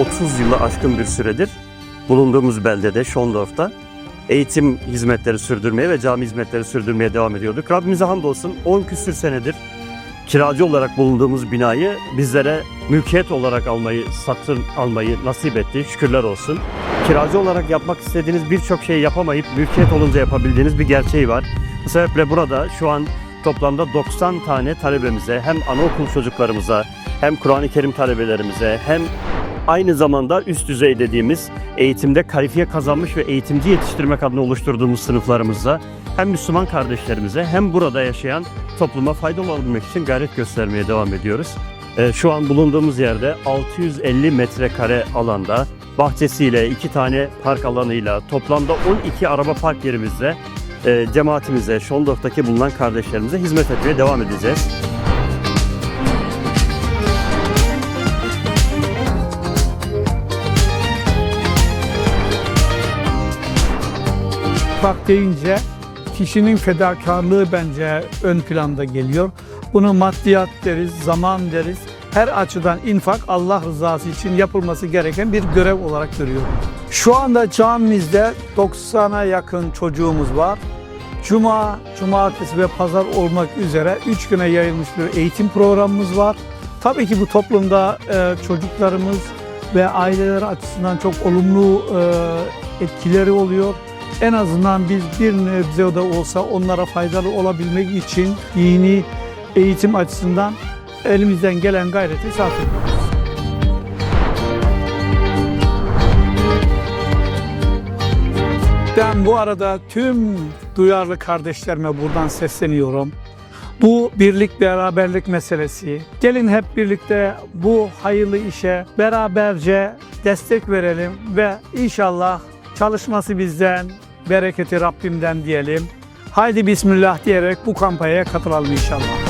30 yılı aşkın bir süredir bulunduğumuz beldede, Şondorf'ta eğitim hizmetleri sürdürmeye ve cami hizmetleri sürdürmeye devam ediyorduk. Rabbimize hamdolsun 10 küsür senedir kiracı olarak bulunduğumuz binayı bizlere mülkiyet olarak almayı, satın almayı nasip etti. Şükürler olsun. Kiracı olarak yapmak istediğiniz birçok şeyi yapamayıp mülkiyet olunca yapabildiğiniz bir gerçeği var. Bu sebeple burada şu an toplamda 90 tane talebemize hem anaokul çocuklarımıza hem Kur'an-ı Kerim talebelerimize hem aynı zamanda üst düzey dediğimiz eğitimde kalifiye kazanmış ve eğitimci yetiştirmek adına oluşturduğumuz sınıflarımıza hem Müslüman kardeşlerimize hem burada yaşayan topluma faydalı olabilmek için gayret göstermeye devam ediyoruz. Ee, Şu an bulunduğumuz yerde 650 metrekare alanda bahçesiyle, iki tane park alanıyla, toplamda 12 araba park yerimizle e, cemaatimize, Şondorf'taki bulunan kardeşlerimize hizmet etmeye devam edeceğiz. Bak deyince kişinin fedakarlığı bence ön planda geliyor. Bunu maddiyat deriz, zaman deriz. Her açıdan infak Allah rızası için yapılması gereken bir görev olarak görüyorum. Şu anda camimizde 90'a yakın çocuğumuz var. Cuma, cumartesi ve pazar olmak üzere 3 güne yayılmış bir eğitim programımız var. Tabii ki bu toplumda e, çocuklarımız ve aileler açısından çok olumlu e, etkileri oluyor. En azından biz bir nebze de olsa onlara faydalı olabilmek için dini eğitim açısından elimizden gelen gayreti sarf ediyoruz. Ben bu arada tüm duyarlı kardeşlerime buradan sesleniyorum. Bu birlik beraberlik meselesi. Gelin hep birlikte bu hayırlı işe beraberce destek verelim ve inşallah çalışması bizden, bereketi Rabbimden diyelim. Haydi Bismillah diyerek bu kampanyaya katılalım inşallah.